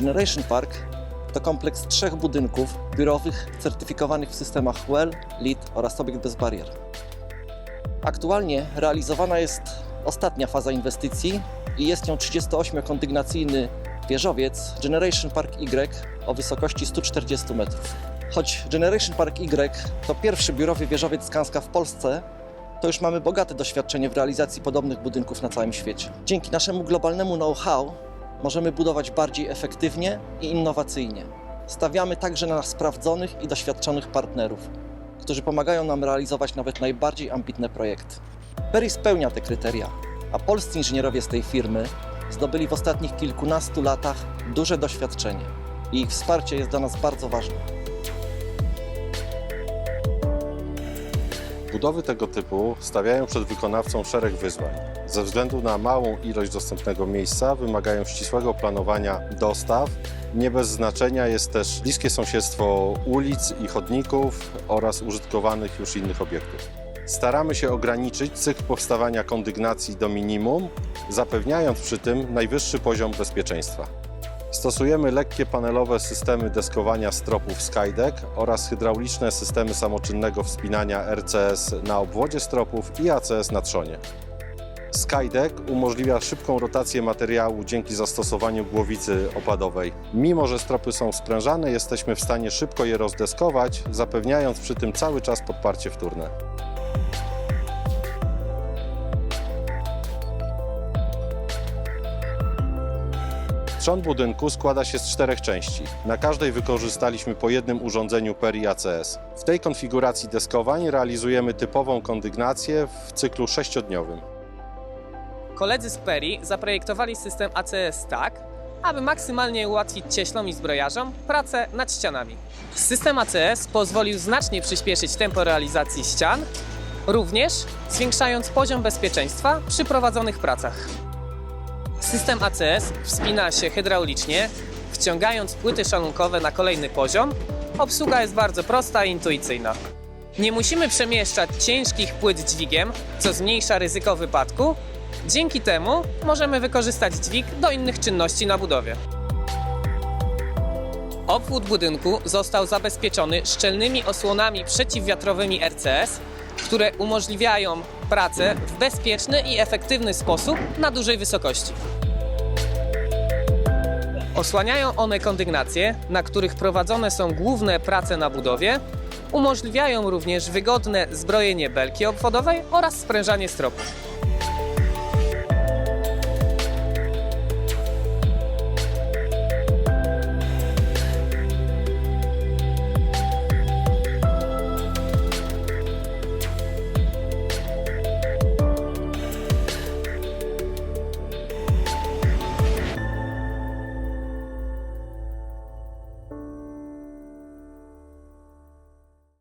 Generation Park to kompleks trzech budynków biurowych certyfikowanych w systemach WELL, LEED oraz obiekt bez barier. Aktualnie realizowana jest ostatnia faza inwestycji i jest nią 38-kondygnacyjny wieżowiec Generation Park Y o wysokości 140 metrów. Choć Generation Park Y to pierwszy biurowy wieżowiec Skanska w Polsce, to już mamy bogate doświadczenie w realizacji podobnych budynków na całym świecie. Dzięki naszemu globalnemu know-how możemy budować bardziej efektywnie i innowacyjnie. Stawiamy także na sprawdzonych i doświadczonych partnerów, którzy pomagają nam realizować nawet najbardziej ambitne projekty. Perry spełnia te kryteria, a polscy inżynierowie z tej firmy zdobyli w ostatnich kilkunastu latach duże doświadczenie i ich wsparcie jest dla nas bardzo ważne. Budowy tego typu stawiają przed wykonawcą szereg wyzwań. Ze względu na małą ilość dostępnego miejsca wymagają ścisłego planowania dostaw. Nie bez znaczenia jest też bliskie sąsiedztwo ulic i chodników oraz użytkowanych już innych obiektów. Staramy się ograniczyć cykl powstawania kondygnacji do minimum, zapewniając przy tym najwyższy poziom bezpieczeństwa. Stosujemy lekkie panelowe systemy deskowania stropów Skydeck oraz hydrauliczne systemy samoczynnego wspinania RCS na obwodzie stropów i ACS na trzonie. Skydeck umożliwia szybką rotację materiału dzięki zastosowaniu głowicy opadowej. Mimo, że stropy są sprężane, jesteśmy w stanie szybko je rozdeskować, zapewniając przy tym cały czas podparcie wtórne. Trzon budynku składa się z czterech części. Na każdej wykorzystaliśmy po jednym urządzeniu PERI ACS. W tej konfiguracji deskowań realizujemy typową kondygnację w cyklu sześciodniowym. Koledzy z Peri zaprojektowali system ACS tak, aby maksymalnie ułatwić cieślom i zbrojarzom pracę nad ścianami. System ACS pozwolił znacznie przyspieszyć tempo realizacji ścian, również zwiększając poziom bezpieczeństwa przy prowadzonych pracach. System ACS wspina się hydraulicznie, wciągając płyty szalunkowe na kolejny poziom. Obsługa jest bardzo prosta i intuicyjna. Nie musimy przemieszczać ciężkich płyt dźwigiem, co zmniejsza ryzyko wypadku. Dzięki temu możemy wykorzystać dźwig do innych czynności na budowie. Obwód budynku został zabezpieczony szczelnymi osłonami przeciwwiatrowymi RCS, które umożliwiają pracę w bezpieczny i efektywny sposób na dużej wysokości. Osłaniają one kondygnacje, na których prowadzone są główne prace na budowie, umożliwiają również wygodne zbrojenie belki obwodowej oraz sprężanie stropów.